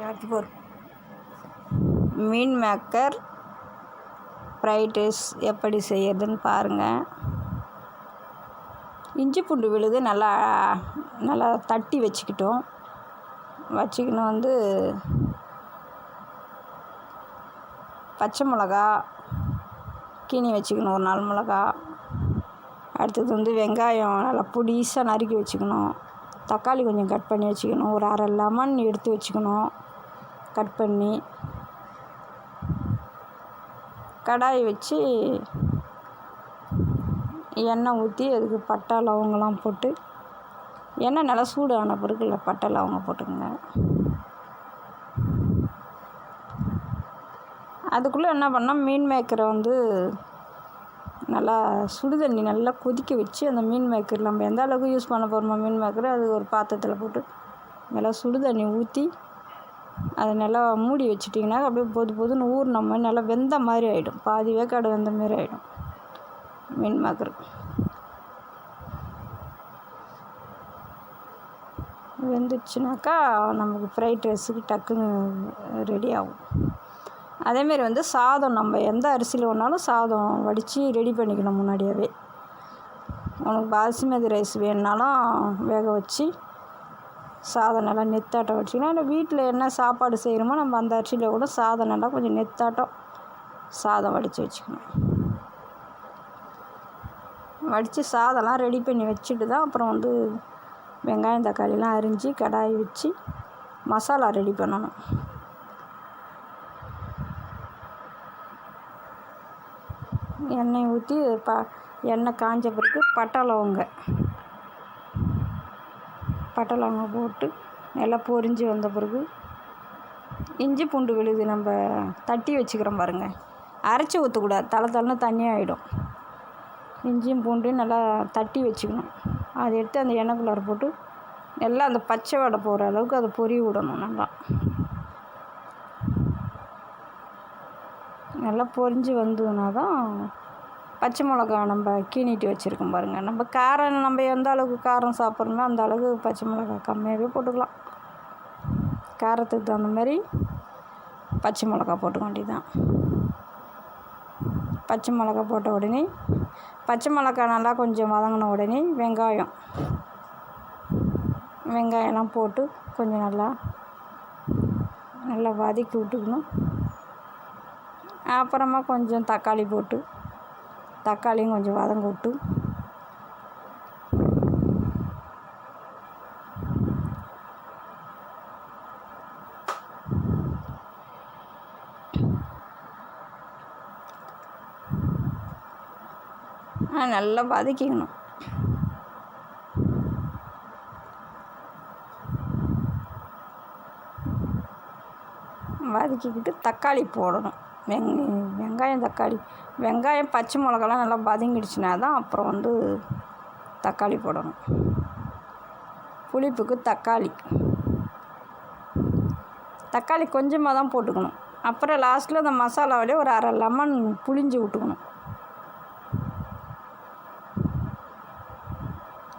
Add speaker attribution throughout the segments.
Speaker 1: இருபத்தி மீன் maker fried rice எப்படி செய்யறதுன்னு பாருங்கள் இஞ்சி பூண்டு விழுது நல்லா நல்லா தட்டி வச்சுக்கிட்டோம். வச்சுக்கணும் வந்து பச்சை மிளகா கீனி வச்சுக்கணும் ஒரு நாலு மிளகா. அடுத்தது வந்து வெங்காயம் நல்லா பொடிசாக நறுக்கி வச்சுக்கணும். தக்காளி கொஞ்சம் கட் பண்ணி வச்சுக்கணும். ஒரு அரை லெமன் எடுத்து வச்சுக்கணும். கட் பண்ணி கடாய் வச்சு எண்ணெய் ஊற்றி அதுக்கு பட்டை லவங்கெல்லாம் போட்டு எண்ணெய் நல்லா சூடு ஆன பிறகு இல்லை பட்டை லவங்கம் போட்டுக்கோங்க. அதுக்குள்ளே என்ன பண்ணால் மீன் மேக்கரை வந்து நல்லா சுடு தண்ணி நல்லா கொதிக்க வச்சு அந்த மீன் மேக்கர் நம்ம எந்த அளவுக்கு யூஸ் பண்ண போகிறோமோ மீன் மேக்கரை அது ஒரு பாத்திரத்தில் போட்டு நல்லா சுடு தண்ணி ஊற்றி அதை நல்லா மூடி வச்சிட்டிங்கன்னா அப்படியே பொது பொதுன்னு ஊறின மாதிரி நல்லா வெந்த மாதிரி ஆகிடும் பாதி வேக்காடு வெந்த மாதிரி ஆகிடும் மீன் மேக்கர் வெந்துச்சுனாக்கா நமக்கு ஃப்ரைட் ரைஸுக்கு டக்குன்னு ரெடி ஆகும். அதேமாரி வந்து சாதம் நம்ம எந்த அரிசியில் வேணாலும் சாதம் வடித்து ரெடி பண்ணிக்கணும் முன்னாடியாகவே உனக்கு பாசுமதி ரைஸ் வேணுனாலும் வேக வச்சு சாதம் நல்லா நெத்தாட்டம் வச்சுக்கணும் இல்லை வீட்டில் என்ன சாப்பாடு செய்கிறோமோ நம்ம அந்த அரிசியில் கூட சாதம் நல்லா கொஞ்சம் நெத்தாட்டம் சாதம் வடித்து வச்சுக்கணும். வடித்து சாதம்லாம் ரெடி பண்ணி வச்சுட்டு தான் அப்புறம் வந்து வெங்காயம் தக்காளிலாம் அரிஞ்சு கடாய் வச்சு மசாலா ரெடி பண்ணணும். எண்ணெய் ஊற்றி ப எண்ணெய் காஞ்ச பிறகு பட்டை லவங்க. பட்டை லவங்க போட்டு நல்லா பொரிஞ்சு வந்த பிறகு இஞ்சி பூண்டு விழுது நம்ம தட்டி வச்சுக்கிறோம் பாருங்கள் அரைச்சி ஊற்றக்கூடாது தலை தலைன்னு தண்ணியாகிடும் இஞ்சியும் பூண்டையும் நல்லா தட்டி வச்சுக்கணும். அதை எடுத்து அந்த எண்ணெய்க்குள்ளார போட்டு நல்லா அந்த பச்சை வடை போகிற அளவுக்கு அதை பொறி விடணும் நல்லா. நல்லா பொரிஞ்சு வந்ததுனா தான் பச்சை மிளகா நம்ம கீணிட்டு வச்சுருக்கோம் பாருங்கள் நம்ம காரம் நம்ம எந்த அளவுக்கு காரம் சாப்பிட்றோமோ அந்த அளவுக்கு பச்சை மிளகா கம்மியாகவே போட்டுக்கலாம். காரத்துக்கு தகுந்த மாதிரி பச்சை மிளகா போட்டுக்க வேண்டியதுதான். பச்சை மிளகா போட்ட உடனே பச்சை மிளகா நல்லா கொஞ்சம் வதங்கின உடனே வெங்காயம் வெங்காயம்லாம் போட்டு கொஞ்சம் நல்லா நல்லா வதக்கி விட்டுக்கணும். அப்புறமா கொஞ்சம் தக்காளி போட்டு தக்காளியும் கொஞ்சம் வதங்க விட்டு. நல்லா வதக்கிக்கணும். வதக்கிக்கிட்டு தக்காளி போடணும். வெங் வெங்காயம் தக்காளி. வெங்காயம் பச்சை மிளகாலாம் நல்லா வதங்கிடுச்சுனா தான் அப்புறம் வந்து தக்காளி போடணும். புளிப்புக்கு தக்காளி. தக்காளி கொஞ்சமாக தான் போட்டுக்கணும். அப்புறம் லாஸ்ட்டில் அந்த மசாலாவிலே ஒரு அரை லெமன் புளிஞ்சு விட்டுக்கணும்.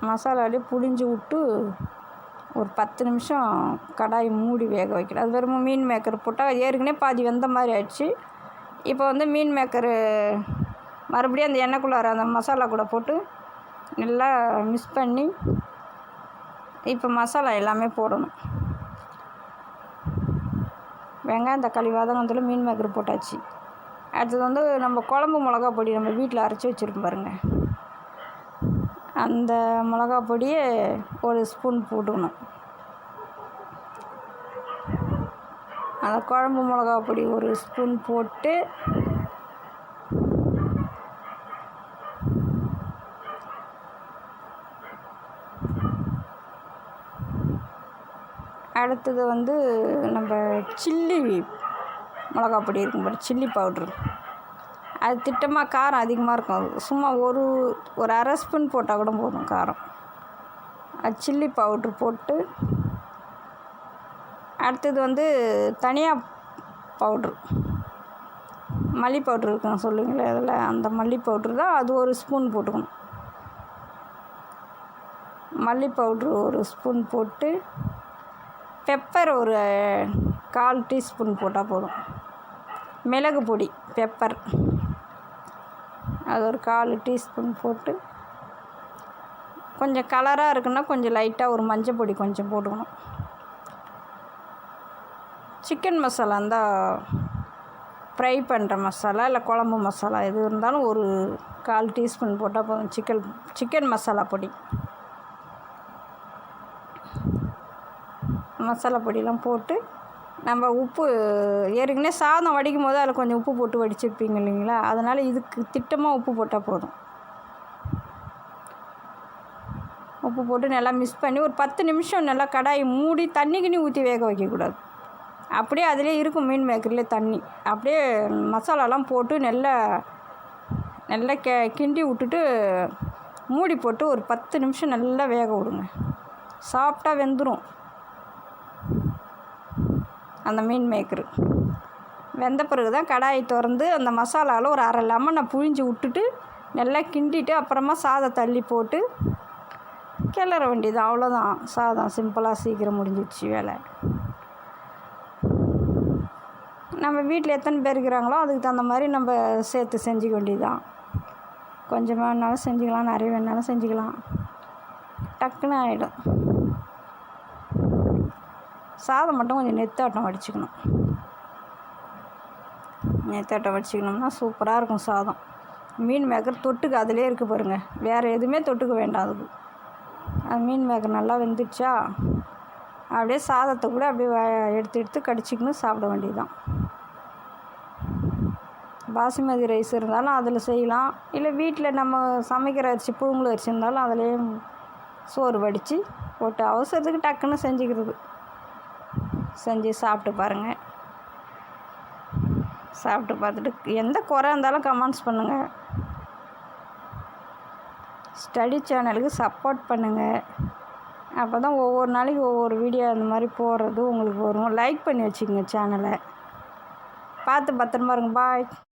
Speaker 1: மசாலாவிலே புளிஞ்சு விட்டு ஒரு பத்து நிமிஷம் கடாய் மூடி வேக வைக்கணும். அது வெறும் மீன் மேக்கர் போட்டால் ஏற்கனவே பாதி வெந்த மாதிரி ஆயிடுச்சு. இப்போ வந்து மீன் மேக்கரு மறுபடியும் அந்த எண்ணெய்க்குள்ளார அந்த மசாலா கூட போட்டு நல்லா மிக்ஸ் பண்ணி இப்போ மசாலா எல்லாமே போடணும். வெங்காயம் தக்காளி வதங்கத்தில் மீன் மேக்கர் போட்டாச்சு. அடுத்தது வந்து நம்ம குழம்பு மிளகா பொடி நம்ம வீட்டில் அரைச்சி வச்சுருக்கோம் பாருங்கள் அந்த மிளகா பொடியை ஒரு ஸ்பூன் போட்டுக்கணும். அந்த குழம்பு மிளகா பொடி ஒரு ஸ்பூன் போட்டு அடுத்தது வந்து நம்ம சில்லி மிளகா பொடி இருக்கும் பாரு சில்லி பவுட்ரு. அது திட்டமாக காரம் அதிகமாக இருக்கும். அது சும்மா ஒரு ஒரு அரை ஸ்பூன் போட்டால் கூட போதும் காரம். அது சில்லி பவுட்ரு போட்டு அடுத்தது வந்து தனியா பவுட்ரு மல்லி பவுட்ரு இருக்கும் சொல்லுங்களேன். அதில் அந்த மல்லி பவுட்ரு தான் அது ஒரு ஸ்பூன் போட்டுக்கணும். மல்லி பவுட்ரு ஒரு ஸ்பூன் போட்டு பெப்பர் ஒரு கால் டீஸ்பூன் போட்டால் போதும். மிளகு பொடி பெப்பர் அது ஒரு கால் டீஸ்பூன் போட்டு கொஞ்சம் கலராக இருக்குன்னா கொஞ்சம் லைட்டாக ஒரு மஞ்சள் பொடி கொஞ்சம் போட்டுக்கணும். சிக்கன் மசாலா இருந்தால் ஃப்ரை பண்ணுற மசாலா இல்லை குழம்பு மசாலா எது இருந்தாலும் ஒரு கால் டீஸ்பூன் போட்டால் போதும். சிக்கன் சிக்கன் மசாலா பொடி. மசாலா பொடியெலாம் போட்டு நம்ம உப்பு ஏற்கனவே சாதம் வடிக்கும் போது அதில் கொஞ்சம் உப்பு போட்டு வடிச்சிருப்பீங்க இல்லைங்களா? அதனால் இதுக்கு திட்டமாக உப்பு போட்டால் போதும். உப்பு போட்டு நல்லா மிக்ஸ் பண்ணி ஒரு பத்து நிமிஷம் நல்லா கடாயை மூடி தண்ணி கிண்ணி ஊற்றி வேக வைக்கக்கூடாது. அப்படியே அதிலே இருக்கும் மீன் மேக்கரில் தண்ணி. அப்படியே மசாலாலாம் போட்டு நல்லா நல்லா கெ கிண்டி விட்டுட்டு மூடி போட்டு ஒரு பத்து நிமிஷம் நல்லா வேக விடுங்க. சாப்பிட்டா வெந்துடும் அந்த மீன் மேக்கரு. வெந்த பிறகு தான் கடாயை திறந்து அந்த மசாலாவில் ஒரு அரை லெமனை புழிஞ்சு விட்டுட்டு நல்லா கிண்டிட்டு அப்புறமா சாதம் தள்ளி போட்டு கிளற வேண்டியது. அவ்வளோதான் சாதம் சிம்பிளாக சீக்கிரம் முடிஞ்சிடுச்சு வேலை. நம்ம வீட்டில் எத்தனை பேர் இருக்கிறாங்களோ அதுக்கு தகுந்த மாதிரி நம்ம சேர்த்து செஞ்சுக்க வேண்டியதுதான். கொஞ்சமாக வேணாலும் செஞ்சுக்கலாம் நிறைய வேணாலும் செஞ்சுக்கலாம். டக்குன்னு ஆகிடும் சாதம் மட்டும் கொஞ்சம் நெத்தாட்டம் வடிச்சுக்கணும். நெத்தாட்டம் வடிச்சுக்கணும்னா சூப்பராக இருக்கும் சாதம். மீன் மேக்கர் தொட்டுக்கு அதிலே இருக்குது பாருங்கள் வேறு எதுவுமே தொட்டுக்க வேண்டாம் அதுக்கு. அது மீன் மேக்கர் நல்லா வெந்துடுச்சா? அப்படியே சாதத்தை கூட அப்படியே எடுத்து எடுத்து கடிச்சிக்கணும் சாப்பிட வேண்டியதுதான். பாசுமதி ரைஸ் இருந்தாலும் அதில் செய்யலாம். இல்லை வீட்டில் நம்ம சமைக்கிற அரிசி புழுங்கல் அரிசி இருந்தாலும் அதுலேயும் சோறு வடித்து போட்டு அவசரத்துக்கு டக்குன்னு செஞ்சுக்கிறது. செஞ்சு சாப்பிட்டு பாருங்கள் சாப்பிட்டு பார்த்துட்டு எந்த குறை இருந்தாலும் கமெண்ட்ஸ் பண்ணுங்கள் ஸ்டடி சேனலுக்கு சப்போர்ட் பண்ணுங்கள் அப்போ தான் ஒவ்வொரு நாளைக்கு ஒவ்வொரு வீடியோ அந்த மாதிரி போடுறது உங்களுக்கு வரும். லைக் பண்ணி வச்சுக்கோங்க சேனலை பார்த்து பத்திரமா இருங்க. பாய்